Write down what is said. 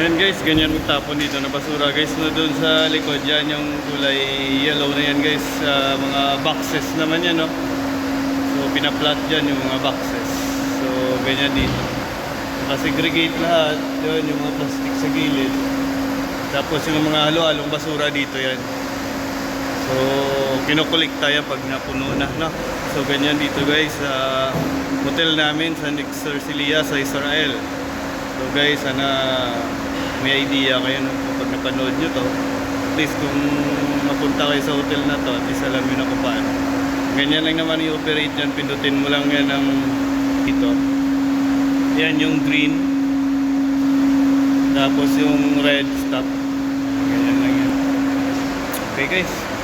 guys, ganyan magtapon dito na basura guys. No, doon sa likod yan, yung kulay yellow na yan guys. ah, mga boxes naman yan, no? So, pinaplat dyan yung mga boxes. So, ganyan dito. Nakasegregate lahat. Yun, yung mga plastic sa gilid. Tapos yung mga halo-halong basura dito yan. So, kinukulikta yan pag napuno na, no? So, ganyan dito guys, sa hotel namin sa Nixer Silia sa Israel. So guys, sana may idea kayo no, kapag napanood nyo to. At least kung mapunta kayo sa hotel na to, at least alam nyo na kung paano. Ganyan lang naman i-operate yan. Pindutin mo lang yan ng ito. Yan yung green. Tapos yung red stop. Ganyan lang yan. Okay guys.